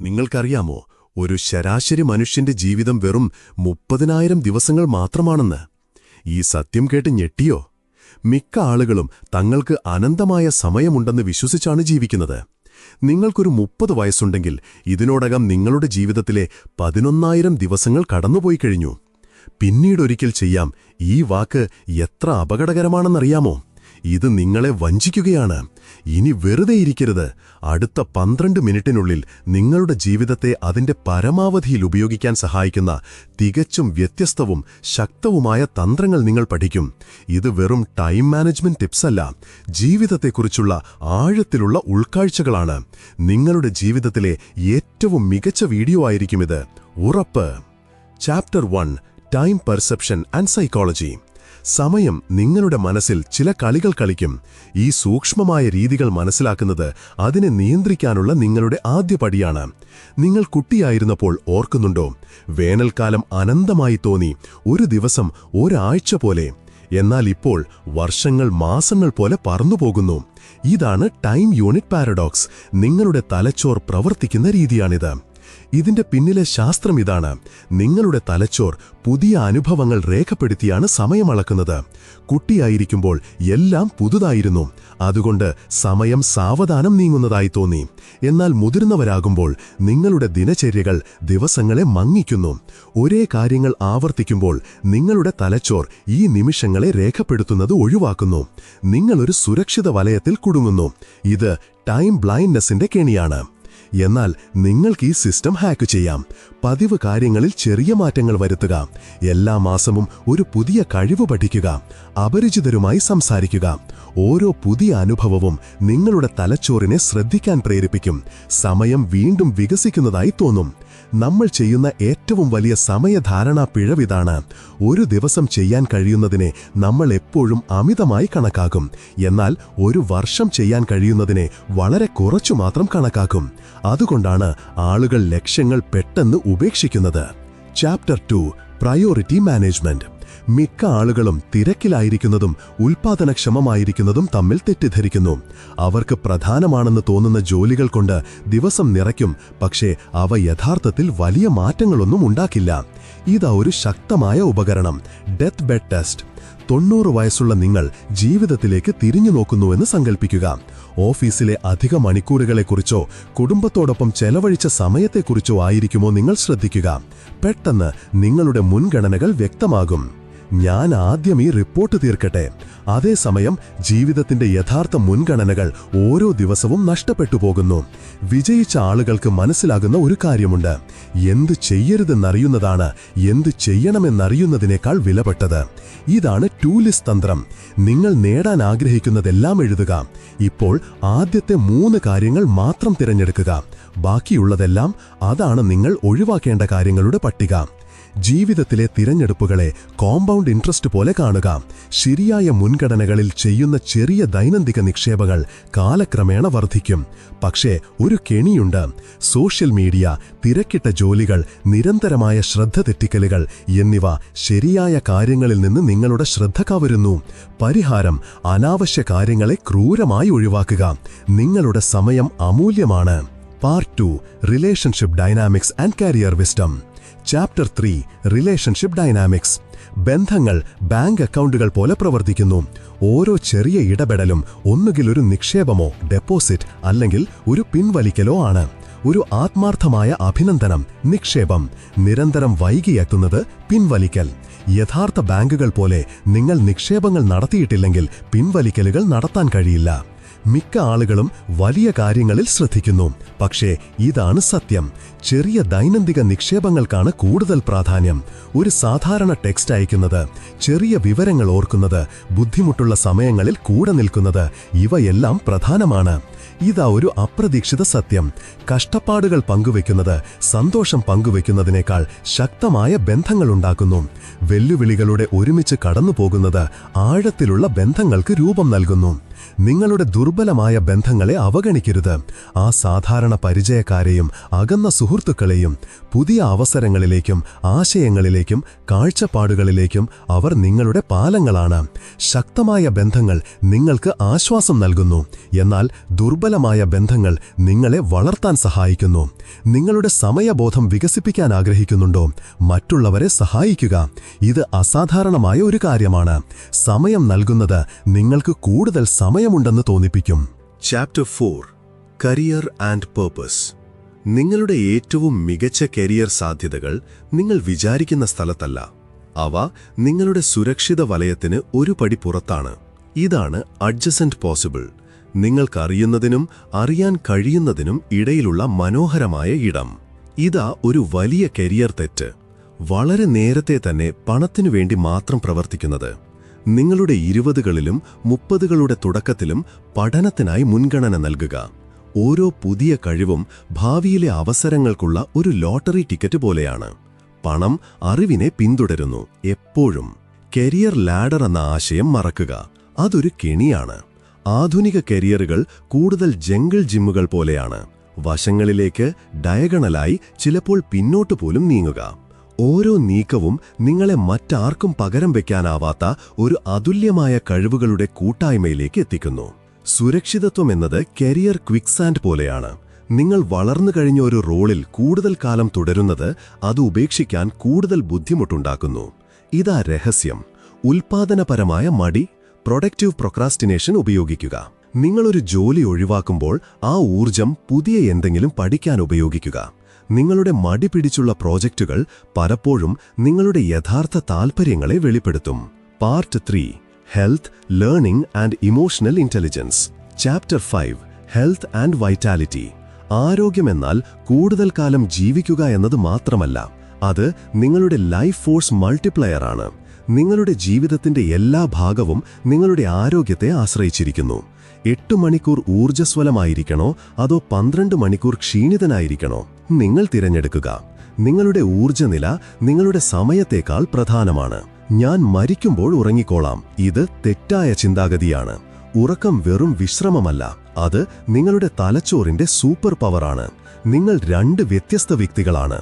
നിങ്ങൾക്കറിയാമോ ഒരു ശരാശരി മനുഷ്യന്റെ ജീവിതം വെറും മുപ്പതിനായിരം ദിവസങ്ങൾ മാത്രമാണെന്ന്? ഈ സത്യം കേട്ട് ഞെട്ടിയോ? മിക്ക ആളുകളും തങ്ങൾക്ക് അനന്തമായ സമയമുണ്ടെന്ന് വിശ്വസിച്ചാണ് ജീവിക്കുന്നത്. നിങ്ങൾക്കൊരു മുപ്പത് വയസ്സുണ്ടെങ്കിൽ ഇതിനോടകം നിങ്ങളുടെ ജീവിതത്തിലെ പതിനൊന്നായിരം ദിവസങ്ങൾ കടന്നുപോയി കഴിഞ്ഞു പിന്നീടൊരിക്കൽ ചെയ്യാം ഈ വാക്ക് എത്ര അപകടകരമാണെന്നറിയാമോ? ഇത് നിങ്ങളെ വഞ്ചിക്കുകയാണ്. ഇനി വെറുതെ ഇരിക്കരുത്. അടുത്ത പന്ത്രണ്ട് മിനിറ്റിനുള്ളിൽ നിങ്ങളുടെ ജീവിതത്തെ അതിന്റെ പരമാവധിയിൽ ഉപയോഗിക്കാൻ സഹായിക്കുന്ന തികച്ചും വ്യത്യസ്തവും ശക്തവുമായ തന്ത്രങ്ങൾ നിങ്ങൾ പഠിക്കും. ഇത് വെറും ടൈം മാനേജ്മെന്റ് ടിപ്സ് അല്ല. ജീവിതത്തെക്കുറിച്ചുള്ള ആഴത്തിലുള്ള ഉൾക്കാഴ്ചകളാണ്. നിങ്ങളുടെ ജീവിതത്തിലെ ഏറ്റവും മികച്ച വീഡിയോ ആയിരിക്കും ഇത്. ഉറപ്പ്. Chapter one time perception and psychology. സമയം നിങ്ങളുടെ മനസ്സിൽ ചില കളികൾ കളിക്കും. ഈ സൂക്ഷ്മമായ രീതികൾ മനസ്സിലാക്കുന്നത് അതിനെ നിയന്ത്രിക്കാനുള്ള നിങ്ങളുടെ ആദ്യ പടിയാണ്. നിങ്ങൾ കുട്ടിയായിരുന്നപ്പോൾ ഓർക്കുന്നുണ്ടോ? വേനൽക്കാലം അനന്തമായി തോന്നി. ഒരു ദിവസം ഒരാഴ്ച പോലെ. എന്നാൽ ഇപ്പോൾ വർഷങ്ങൾ മാസങ്ങൾ പോലെ പറന്നുപോകുന്നു ഇതാണ് ടൈം യൂണിറ്റ് പാരഡോക്സ്. നിങ്ങളുടെ തലച്ചോർ പ്രവർത്തിക്കുന്ന രീതിയാണിത്. ഇതിന്റെ പിന്നിലെ ശാസ്ത്രം ഇതാണ്. നിങ്ങളുടെ തലച്ചോർ പുതിയ അനുഭവങ്ങൾ രേഖപ്പെടുത്തിയാണ് സമയമളക്കുന്നത് കുട്ടിയായിരിക്കുമ്പോൾ എല്ലാം പുതുതായിരുന്നു. അതുകൊണ്ട് സമയം സാവധാനം നീങ്ങുന്നതായി തോന്നി. എന്നാൽ മുതിർന്നവരാകുമ്പോൾ നിങ്ങളുടെ ദിനചര്യകൾ ദിവസങ്ങളെ മങ്ങിക്കുന്നു. ഒരേ കാര്യങ്ങൾ ആവർത്തിക്കുമ്പോൾ നിങ്ങളുടെ തലച്ചോർ ഈ നിമിഷങ്ങളെ രേഖപ്പെടുത്തുന്നത് ഒഴിവാക്കുന്നു. നിങ്ങളൊരു സുരക്ഷിത വലയത്തിൽ കുടുങ്ങുന്നു. ഇത് ടൈം ബ്ലൈൻഡ്നെസ്സിന്റെ കെണിയാണ്. എന്നാൽ നിങ്ങൾക്ക് ഈ സിസ്റ്റം ഹാക്ക് ചെയ്യാം. പതിവ് കാര്യങ്ങളിൽ ചെറിയ മാറ്റങ്ങൾ വരുത്തുക. എല്ലാ മാസവും ഒരു പുതിയ കഴിവ് പഠിക്കുക. അപരിചിതരുമായി സംസാരിക്കുക. ഓരോ പുതിയ അനുഭവവും നിങ്ങളുടെ തലച്ചോറിനെ ശ്രദ്ധിക്കാൻ പ്രേരിപ്പിക്കും. സമയം വീണ്ടും വികസിക്കുന്നതായി തോന്നും. നമ്മൾ ചെയ്യുന്ന ഏറ്റവും വലിയ സമയധാരണാ പിഴവിതാണ്. ഒരു ദിവസം ചെയ്യാൻ കഴിയുന്നതിനെ നമ്മൾ എപ്പോഴും അമിതമായി കണക്കാക്കും. എന്നാൽ ഒരു വർഷം ചെയ്യാൻ കഴിയുന്നതിനെ വളരെ കുറച്ചു മാത്രം കണക്കാക്കും. അതുകൊണ്ടാണ് ആളുകൾ ലക്ഷ്യങ്ങൾ പെട്ടെന്ന് ഉപേക്ഷിക്കുന്നത്. ചാപ്റ്റർ ടു പ്രയോറിറ്റി മാനേജ്മെന്റ് മിക്ക ആളുകളും തിരക്കിലായിരിക്കുന്നതും ഉൽപാദനക്ഷമമായിരിക്കുന്നതും തമ്മിൽ തെറ്റിദ്ധരിക്കുന്നു. അവർക്ക് പ്രധാനമാണെന്ന് തോന്നുന്ന ജോലികൾ കൊണ്ട് ദിവസം നിറയ്ക്കും പക്ഷേ അവ യഥാർത്ഥത്തിൽ വലിയ മാറ്റങ്ങളൊന്നും ഉണ്ടാക്കില്ല. ഇതാ ഒരു ശക്തമായ ഉപകരണം ഡെത്ത് ബെഡ് ടെസ്റ്റ് തൊണ്ണൂറ് വയസ്സുള്ള നിങ്ങൾ ജീവിതത്തിലേക്ക് തിരിഞ്ഞു നോക്കുന്നുവെന്ന് സങ്കൽപ്പിക്കുക. ഓഫീസിലെ അധിക മണിക്കൂറുകളെക്കുറിച്ചോ കുടുംബത്തോടൊപ്പം ചെലവഴിച്ച സമയത്തെക്കുറിച്ചോ ആയിരിക്കുമോ നിങ്ങൾ ശ്രദ്ധിക്കുക. പെട്ടെന്ന് നിങ്ങളുടെ മുൻഗണനകൾ വ്യക്തമാകും. ഞാൻ ആദ്യം ഈ റിപ്പോർട്ട് തീർക്കട്ടെ. അതേസമയം ജീവിതത്തിന്റെ യഥാർത്ഥ മുൻഗണനകൾ ഓരോ ദിവസവും നഷ്ടപ്പെട്ടു പോകുന്നു. വിജയിച്ച ആളുകൾക്ക് മനസ്സിലാകുന്ന ഒരു കാര്യമുണ്ട്. എന്തു ചെയ്യരുതെന്നറിയുന്നതാണ് എന്തു ചെയ്യണമെന്നറിയുന്നതിനേക്കാൾ വിലപ്പെട്ടത്. ഇതാണ് ടൂലിസ് തന്ത്രം. നിങ്ങൾ നേടാൻ ആഗ്രഹിക്കുന്നതെല്ലാം എഴുതുക. ഇപ്പോൾ ആദ്യത്തെ മൂന്ന് കാര്യങ്ങൾ മാത്രം തിരഞ്ഞെടുക്കുക. ബാക്കിയുള്ളതെല്ലാം അതാണ് നിങ്ങൾ ഒഴിവാക്കേണ്ട കാര്യങ്ങളുടെ പട്ടിക. ജീവിതത്തിലെ തിരഞ്ഞെടുപ്പുകളെ കോമ്പൗണ്ട് ഇൻട്രസ്റ്റ് പോലെ കാണുക. ശരിയായ മുൻഗണനകളിൽ ചെയ്യുന്ന ചെറിയ ദൈനംദിക നിക്ഷേപങ്ങൾ കാലക്രമേണ വർദ്ധിക്കും. പക്ഷേ ഒരു കെണിയുണ്ട്. സോഷ്യൽ മീഡിയ തിരക്കിട്ട ജോലികൾ നിരന്തരമായ ശ്രദ്ധ തെറ്റിക്കലുകൾ എന്നിവ ശരിയായ കാര്യങ്ങളിൽ നിന്ന് നിങ്ങളുടെ ശ്രദ്ധ കവരുന്നു. പരിഹാരം അനാവശ്യ കാര്യങ്ങളെ ക്രൂരമായി ഒഴിവാക്കുക. നിങ്ങളുടെ സമയം അമൂല്യമാണ്. Part two relationship dynamics and career wisdom. Chapter three relationship dynamics ബന്ധങ്ങൾ ബാങ്ക് അക്കൗണ്ടുകൾ പോലെ പ്രവർത്തിക്കുന്നു. ഓരോ ചെറിയ ഇടപെടലും ഒന്നുകിൽ ഒരു നിക്ഷേപമോ ഡെപ്പോസിറ്റ് അല്ലെങ്കിൽ ഒരു പിൻവലിക്കലോ ആണ്. ഒരു ആത്മാർത്ഥമായ അഭിനന്ദനം നിക്ഷേപം. നിരന്തരം വൈകിയെത്തുന്നത് പിൻവലിക്കൽ. യഥാർത്ഥ ബാങ്കുകൾ പോലെ നിങ്ങൾ നിക്ഷേപങ്ങൾ നടത്തിയിട്ടില്ലെങ്കിൽ പിൻവലിക്കലുകൾ നടത്താൻ കഴിയില്ല. മിക്ക ആളുകളും വലിയ കാര്യങ്ങളിൽ ശ്രദ്ധിക്കുന്നു. പക്ഷേ ഇതാണ് സത്യം. ചെറിയ ദൈനംദിക നിക്ഷേപങ്ങൾക്കാണ് കൂടുതൽ പ്രാധാന്യം. ഒരു സാധാരണ ടെക്സ്റ്റ് അയക്കുന്നത് ചെറിയ വിവരങ്ങൾ ഓർക്കുന്നത് ബുദ്ധിമുട്ടുള്ള സമയങ്ങളിൽ കൂടെ നിൽക്കുന്നത് ഇവയെല്ലാം പ്രധാനമാണ്. ഇതാ ഒരു അപ്രതീക്ഷിത സത്യം. കഷ്ടപ്പാടുകൾ പങ്കുവെക്കുന്നത് സന്തോഷം പങ്കുവെക്കുന്നതിനേക്കാൾ ശക്തമായ ബന്ധങ്ങളുണ്ടാക്കുന്നു വെല്ലുവിളികളുടെ ഒരുമിച്ച് കടന്നുപോകുന്നത് ആഴത്തിലുള്ള ബന്ധങ്ങൾക്ക് രൂപം നൽകുന്നു. നിങ്ങളുടെ ദുർബലമായ ബന്ധങ്ങളെ അവഗണിക്കരുത്. ആ സാധാരണ പരിചയക്കാരെയും അകന്ന സുഹൃത്തുക്കളെയും പുതിയ അവസരങ്ങളിലേക്കും ആശയങ്ങളിലേക്കും കാഴ്ചപ്പാടുകളിലേക്കും അവർ നിങ്ങളുടെ പാലങ്ങളാണ്. ശക്തമായ ബന്ധങ്ങൾ നിങ്ങൾക്ക് ആശ്വാസം നൽകുന്നു. എന്നാൽ ദുർബലമായ ബന്ധങ്ങൾ നിങ്ങളെ വളർത്താൻ സഹായിക്കുന്നു. നിങ്ങളുടെ സമയബോധം വികസിപ്പിക്കാൻ ആഗ്രഹിക്കുന്നുണ്ടോ? മറ്റുള്ളവരെ സഹായിക്കുക. ഇത് അസാധാരണമായ ഒരു കാര്യമാണ്. സമയം നൽകുന്നത് നിങ്ങൾക്ക് കൂടുതൽ സമയമുണ്ടെന്ന് തോന്നിപ്പിക്കും. Chapter four career and purpose നിങ്ങളുടെ ഏറ്റവും മികച്ച കരിയർ സാധ്യതകൾ നിങ്ങൾ വിചാരിക്കുന്ന സ്ഥലത്തല്ല. അവ നിങ്ങളുടെ സുരക്ഷിത വലയത്തിന് ഒരു പടി പുറത്താണ്. ഇതാണ് അഡ്ജസന്റ് പോസിബിൾ നിങ്ങൾക്കറിയുന്നതിനും അറിയാൻ കഴിയുന്നതിനും ഇടയിലുള്ള മനോഹരമായ ഇടം. ഇതാ ഒരു വലിയ കരിയർ തെറ്റ്. വളരെ നേരത്തെ തന്നെ പണത്തിനു വേണ്ടി മാത്രം പ്രവർത്തിക്കുന്നത്. നിങ്ങളുടെ ഇരുപതുകളിലും മുപ്പതുകളുടെ തുടക്കത്തിലും പഠനത്തിനായി മുൻഗണന നൽകുക. ഓരോ പുതിയ കഴിവും ഭാവിയിലെ അവസരങ്ങൾക്കുള്ള ഒരു ലോട്ടറി ടിക്കറ്റ് പോലെയാണ്. പണം അറിവിനെ പിന്തുടരുന്നു എപ്പോഴും. കരിയർ ലാഡർ എന്ന ആശയം മറക്കുക. അതൊരു കെണിയാണ്. ആധുനിക കരിയറുകൾ കൂടുതൽ ജംഗിൾ ജിമ്മുകൾ പോലെയാണ്. വശങ്ങളിലേക്ക് ഡയഗണലായി ചിലപ്പോൾ പിന്നോട്ടു പോലും നീങ്ങുക. ഓരോ നീക്കവും നിങ്ങളെ മറ്റാർക്കും പകരം വയ്ക്കാനാവാത്ത ഒരു അതുല്യമായ കഴിവുകളുടെ കൂട്ടായ്മയിലേക്ക് എത്തിക്കുന്നു. സുരക്ഷിതത്വം എന്നത് കരിയർ ക്വിക്സാൻഡ് പോലെയാണ്. നിങ്ങൾ വളർന്നു കഴിഞ്ഞ ഒരു റോളിൽ കൂടുതൽ കാലം തുടരുന്നത് അത് ഉപേക്ഷിക്കാൻ കൂടുതൽ ബുദ്ധിമുട്ടുണ്ടാക്കുന്നു. ഇതാ രഹസ്യം. ഉൽപാദനപരമായ മടി പ്രൊഡക്റ്റീവ് പ്രൊക്രാസ്റ്റിനേഷൻ ഉപയോഗിക്കുക. നിങ്ങളൊരു ജോലി ഒഴിവാക്കുമ്പോൾ ആ ഊർജം പുതിയ എന്തെങ്കിലും പഠിക്കാൻ ഉപയോഗിക്കുക. നിങ്ങളുടെ മടി പിടിച്ചുള്ള പ്രോജക്റ്റുകൾ പലപ്പോഴും നിങ്ങളുടെ യഥാർത്ഥ താൽപ്പര്യങ്ങളെ വെളിപ്പെടുത്തും. Part three health learning and emotional intelligence chapter five health and vitality ആരോഗ്യമെന്നാൽ കൂടുതൽ കാലം ജീവിക്കുക എന്നത് മാത്രമല്ല അത് നിങ്ങളുടെ ലൈഫ് ഫോഴ്സ് മൾട്ടിപ്ലയറാണ് നിങ്ങളുടെ ജീവിതത്തിന്റെ എല്ലാ ഭാഗവും നിങ്ങളുടെ ആരോഗ്യത്തെ ആശ്രയിച്ചിരിക്കുന്നു. എട്ട് മണിക്കൂർ ഊർജസ്വലമായിരിക്കണോ അതോ പന്ത്രണ്ട് മണിക്കൂർ ക്ഷീണിതനായിരിക്കണോ? നിങ്ങൾ തിരഞ്ഞെടുക്കുക. നിങ്ങളുടെ ഊർജനില നിങ്ങളുടെ സമയത്തേക്കാൾ പ്രധാനമാണ്. ഞാൻ മരിക്കുമ്പോൾ ഉറങ്ങിക്കോളാം. ഇത് തെറ്റായ ചിന്താഗതിയാണ്. ഉറക്കം വെറും വിശ്രമമല്ല. അത് നിങ്ങളുടെ തലച്ചോറിന്റെ സൂപ്പർ പവറാണ്. നിങ്ങൾ രണ്ട് വ്യത്യസ്ത വ്യക്തികളാണ്.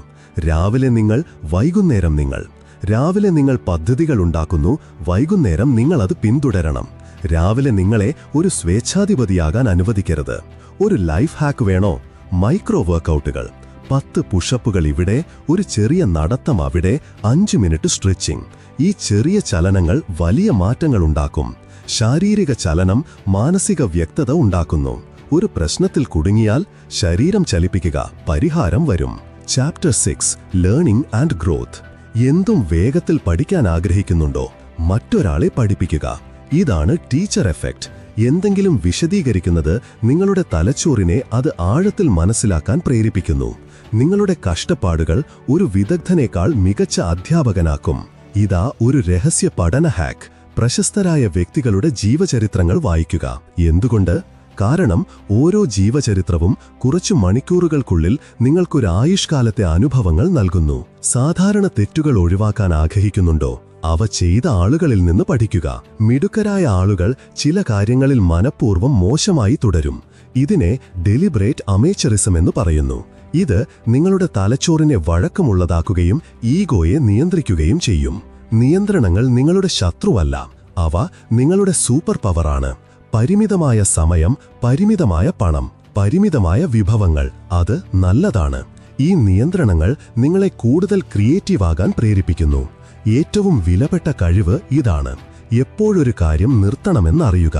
രാവിലെ നിങ്ങൾ വൈകുന്നേരം നിങ്ങൾ. രാവിലെ നിങ്ങൾ പദ്ധതികൾ ഉണ്ടാക്കുന്നു. വൈകുന്നേരം നിങ്ങൾ അത് പിന്തുടരണം. രാവിലെ നിങ്ങളെ ഒരു സ്വേച്ഛാധിപതിയാകാൻ അനുവദിക്കരുത്. ഒരു ലൈഫ് ഹാക്ക് വേണോ? മൈക്രോ വർക്കൗട്ടുകൾ പത്ത് പുഷപ്പുകൾ ഇവിടെ ഒരു ചെറിയ നടത്തം അവിടെ അഞ്ച് മിനിറ്റ് സ്ട്രെച്ചിങ്. ഈ ചെറിയ ചലനങ്ങൾ വലിയ മാറ്റങ്ങൾ ഉണ്ടാക്കും. ശാരീരിക ചലനം മാനസിക വ്യക്തത ഉണ്ടാക്കുന്നു. ഒരു പ്രശ്നത്തിൽ കുടുങ്ങിയാൽ ശരീരം ചലിപ്പിക്കുക പരിഹാരം വരും. Chapter six learning and growth എന്തും വേഗത്തിൽ പഠിക്കാൻ ആഗ്രഹിക്കുന്നുണ്ടോ? മറ്റൊരാളെ പഠിപ്പിക്കുക. ഇതാണ് ടീച്ചർ എഫക്റ്റ് എന്തെങ്കിലും വിശദീകരിക്കുന്നത് നിങ്ങളുടെ തലച്ചോറിനെ അത് ആഴത്തിൽ മനസ്സിലാക്കാൻ പ്രേരിപ്പിക്കുന്നു. നിങ്ങളുടെ കഷ്ടപ്പാടുകൾ ഒരു വിദഗ്ധനേക്കാൾ മികച്ച അധ്യാപകനാക്കും. ഇതാ ഒരു രഹസ്യ പഠന ഹാക്ക്. പ്രശസ്തരായ വ്യക്തികളുടെ ജീവചരിത്രങ്ങൾ വായിക്കുക. എന്തുകൊണ്ട്? കാരണം ഓരോ ജീവചരിത്രവും കുറച്ചു മണിക്കൂറുകൾക്കുള്ളിൽ നിങ്ങൾക്കൊരു ആയുഷ്കാലത്തെ അനുഭവങ്ങൾ നൽകുന്നു. സാധാരണ തെറ്റുകൾ ഒഴിവാക്കാൻ ആഗ്രഹിക്കുന്നുണ്ടോ? അവ ചെയ്ത ആളുകളിൽ നിന്ന് പഠിക്കുക. മിടുക്കരായ ആളുകൾ ചില കാര്യങ്ങളിൽ മനഃപൂർവം മോശമായി തുടരും. ഇതിനെ ഡെലിബറേറ്റ് അമേച്ചറിസം എന്ന് പറയുന്നു. ഇത് നിങ്ങളുടെ തലച്ചോറിനെ വഴക്കമുള്ളതാക്കുകയും ഈഗോയെ നിയന്ത്രിക്കുകയും ചെയ്യും. നിയന്ത്രണങ്ങൾ നിങ്ങളുടെ ശത്രുവല്ല. അവ നിങ്ങളുടെ സൂപ്പർ പവറാണ്. പരിമിതമായ സമയം പരിമിതമായ പണം പരിമിതമായ വിഭവങ്ങൾ അത് നല്ലതാണ്. ഈ നിയന്ത്രണങ്ങൾ നിങ്ങളെ കൂടുതൽ ക്രിയേറ്റീവാകാൻ പ്രേരിപ്പിക്കുന്നു. ഏറ്റവും വിലപ്പെട്ട കഴിവ് ഇതാണ്. എപ്പോഴൊരു കാര്യം നിർത്തണമെന്നറിയുക.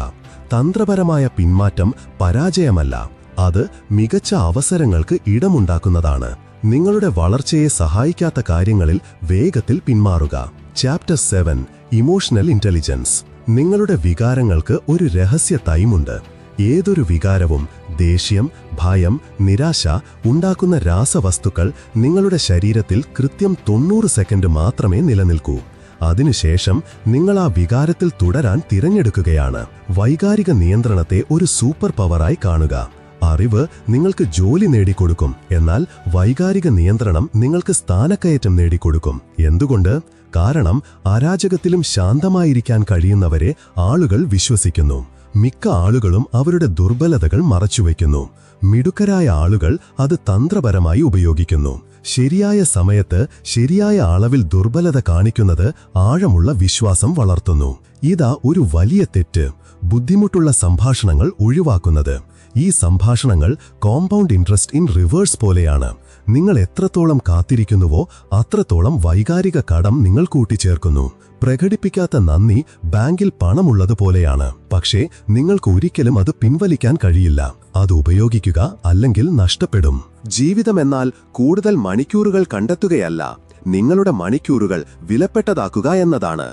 തന്ത്രപരമായ പിന്മാറ്റം പരാജയമല്ല. അത് മികച്ച അവസരങ്ങൾക്ക് ഇടമുണ്ടാക്കുന്നതാണ്. നിങ്ങളുടെ വളർച്ചയെ സഹായിക്കാത്ത കാര്യങ്ങളിൽ വേഗത്തിൽ പിന്മാറുക. ചാപ്റ്റർ സെവൻ ഇമോഷണൽ ഇന്റലിജൻസ് നിങ്ങളുടെ വികാരങ്ങൾക്ക് ഒരു രഹസ്യ തൈമുണ്ട് ഏതൊരു വികാരവും ദേഷ്യം ഭയം നിരാശ ഉണ്ടാക്കുന്ന രാസവസ്തുക്കൾ നിങ്ങളുടെ ശരീരത്തിൽ കൃത്യം തൊണ്ണൂറ് സെക്കൻഡ് മാത്രമേ നിലനിൽക്കൂ. അതിനുശേഷം നിങ്ങൾ ആ വികാരത്തിൽ തുടരാൻ തിരഞ്ഞെടുക്കുകയാണ്. വൈകാരിക നിയന്ത്രണത്തെ ഒരു സൂപ്പർ പവറായി കാണുക. അറിവ് നിങ്ങൾക്ക് ജോലി നേടിക്കൊടുക്കും. എന്നാൽ വൈകാരിക നിയന്ത്രണം നിങ്ങൾക്ക് സ്ഥാനക്കയറ്റം നേടിക്കൊടുക്കും. എന്തുകൊണ്ട്? കാരണം അരാജകത്തിലും ശാന്തമായിരിക്കാൻ കഴിയുന്നവരെ ആളുകൾ വിശ്വസിക്കുന്നു. മിക്ക ആളുകളും അവരുടെ ദുർബലതകൾ മറച്ചുവെക്കുന്നു. മിടുക്കരായ ആളുകൾ അത് തന്ത്രപരമായി ഉപയോഗിക്കുന്നു. ശരിയായ സമയത്ത് ശരിയായ അളവിൽ ദുർബലത കാണിക്കുന്നത് ആഴമുള്ള വിശ്വാസം വളർത്തുന്നു. ഇതാ ഒരു വലിയ തെറ്റ്. ബുദ്ധിമുട്ടുള്ള സംഭാഷണങ്ങൾ ഒഴിവാക്കുന്നത്. ഈ സംഭാഷണങ്ങൾ കോമ്പൗണ്ട് ഇൻട്രസ്റ്റ് ഇൻ റിവേഴ്സ് പോലെയാണ്. നിങ്ങൾ എത്രത്തോളം കാത്തിരിക്കുന്നുവോ അത്രത്തോളം വൈകാരിക കടം നിങ്ങൾ കൂട്ടിച്ചേർക്കുന്നു. പ്രകടിപ്പിക്കാത്ത നന്ദി ബാങ്കിൽ പണമുള്ളതുപോലെയാണ് പക്ഷേ നിങ്ങൾക്ക് ഒരിക്കലും അത് പിൻവലിക്കാൻ കഴിയില്ല. അത് ഉപയോഗിക്കുക അല്ലെങ്കിൽ നഷ്ടപ്പെടും. ജീവിതമെന്നാൽ കൂടുതൽ മണിക്കൂറുകൾ കണ്ടെത്തുകയല്ല. നിങ്ങളുടെ മണിക്കൂറുകൾ വിലപ്പെട്ടതാക്കുക എന്നതാണ്.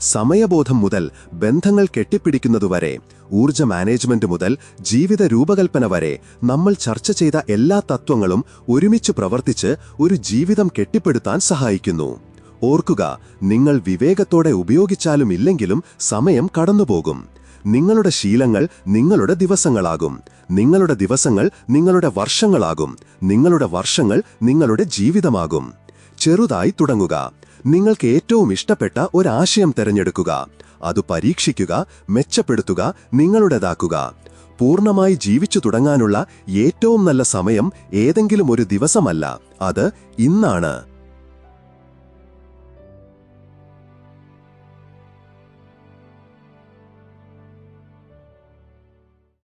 സമയബോധം മുതൽ ബന്ധങ്ങൾ കെട്ടിപ്പിടിക്കുന്നതുവരെ ഊർജ മാനേജ്മെന്റ് മുതൽ ജീവിത രൂപകൽപ്പന വരെ നമ്മൾ ചർച്ച ചെയ്ത എല്ലാ തത്വങ്ങളും ഒരുമിച്ച് പ്രവർത്തിച്ച് ഒരു ജീവിതം കെട്ടിപ്പടുത്താൻ സഹായിക്കുന്നു. ഓർക്കുക നിങ്ങൾ വിവേകത്തോടെ ഉപയോഗിച്ചാലും ഇല്ലെങ്കിലും സമയം കടന്നുപോകും. നിങ്ങളുടെ ശീലങ്ങൾ നിങ്ങളുടെ ദിവസങ്ങളാകും. നിങ്ങളുടെ ദിവസങ്ങൾ നിങ്ങളുടെ വർഷങ്ങളാകും. നിങ്ങളുടെ വർഷങ്ങൾ നിങ്ങളുടെ ജീവിതമാകും. ചെറുതായി തുടങ്ങുക. നിങ്ങൾക്ക് ഏറ്റവും ഇഷ്ടപ്പെട്ട ഒരാശയം തിരഞ്ഞെടുക്കുക. അത് പരീക്ഷിക്കുക മെച്ചപ്പെടുത്തുക നിങ്ങളുടേതാക്കുക. പൂർണമായി ജീവിച്ചു തുടങ്ങാനുള്ള ഏറ്റവും നല്ല സമയം ഏതെങ്കിലും ഒരു ദിവസമല്ല. അത് ഇന്നാണ്.